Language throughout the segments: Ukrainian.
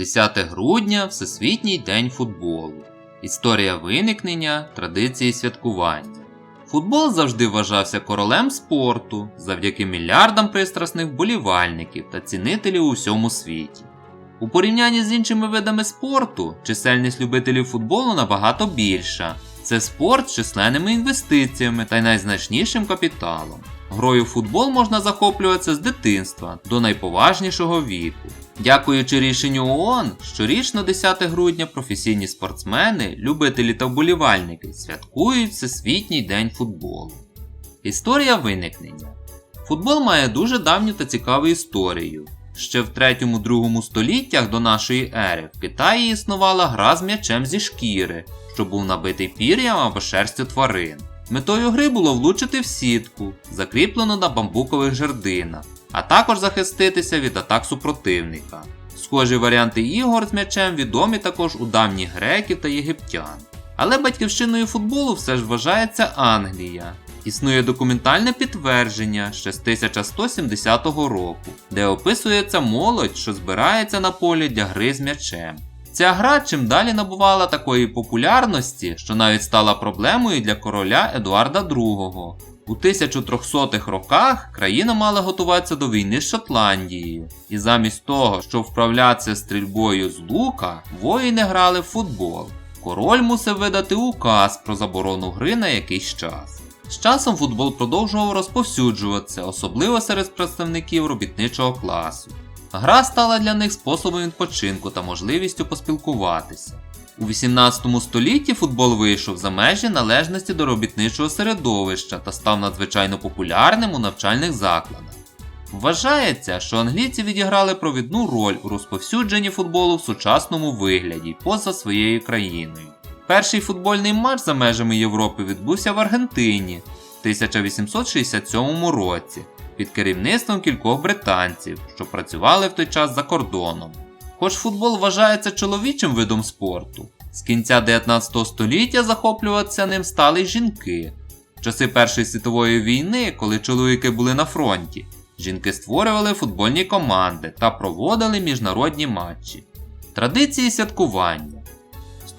10 грудня Всесвітній день футболу. Історія виникнення, традиції святкування. Футбол завжди вважався королем спорту завдяки мільярдам пристрасних вболівальників та цінителів у всьому світі. У порівнянні з іншими видами спорту, чисельність любителів футболу набагато більша. Це спорт з численними інвестиціями та найзначнішим капіталом. Грою в футбол можна захоплюватися з дитинства до найповажнішого віку. Дякуючи рішенню ООН, щорічно 10 грудня професійні спортсмени, любителі та вболівальники святкують Всесвітній день футболу. Історія виникнення. Футбол має дуже давню та цікаву історію. Ще в 3-2 століттях до нашої ери в Китаї існувала гра з м'ячем зі шкіри, що був набитий пір'ям або шерстю тварин. Метою гри було влучити в сітку, закріплену на бамбукових жердинах, а також захиститися від атак супротивника. Схожі варіанти ігор з м'ячем відомі також у давніх греків та єгиптян. Але батьківщиною футболу все ж вважається Англія. Існує документальне підтвердження ще з 1170 року, де описується молодь, що збирається на полі для гри з м'ячем. Ця гра чим далі набувала такої популярності, що навіть стала проблемою для короля Едуарда II. У 1300-х роках країна мала готуватися до війни з Шотландією, і замість того, щоб вправлятися стрільбою з лука, воїни грали в футбол. Король мусив видати указ про заборону гри на якийсь час. З часом футбол продовжував розповсюджуватися, особливо серед представників робітничого класу. Гра стала для них способом відпочинку та можливістю поспілкуватися. У 18 столітті футбол вийшов за межі належності до робітничого середовища та став надзвичайно популярним у навчальних закладах. Вважається, що англійці відіграли провідну роль у розповсюдженні футболу в сучасному вигляді поза своєю країною. Перший футбольний матч за межами Європи відбувся в Аргентині в 1867 році під керівництвом кількох британців, що працювали в той час за кордоном. Хоч футбол вважається чоловічим видом спорту, з кінця 19 століття захоплюватися ним стали й жінки. В часи Першої світової війни, коли чоловіки були на фронті, жінки створювали футбольні команди та проводили міжнародні матчі. Традиції святкування.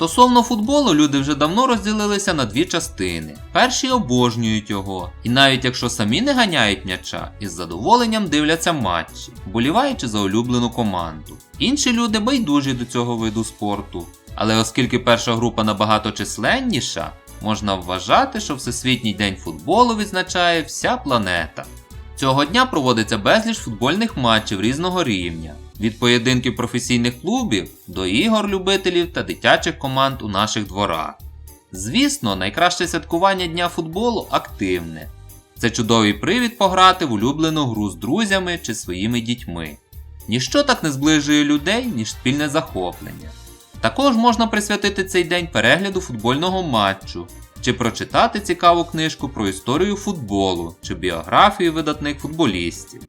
Стосовно футболу, люди вже давно розділилися на дві частини. Перші обожнюють його, і навіть якщо самі не ганяють м'яча, із задоволенням дивляться матчі, боліваючи за улюблену команду. Інші люди байдужі до цього виду спорту, але оскільки перша група набагато численніша, можна вважати, що Всесвітній день футболу відзначає вся планета. Цього дня проводиться безліч футбольних матчів різного рівня, від поєдинків професійних клубів до ігор любителів та дитячих команд у наших дворах. Звісно, найкраще святкування Дня футболу активне. Це чудовий привід пограти в улюблену гру з друзями чи своїми дітьми. Ніщо так не зближує людей, ніж спільне захоплення. Також можна присвятити цей день перегляду футбольного матчу, чи прочитати цікаву книжку про історію футболу чи біографію видатних футболістів.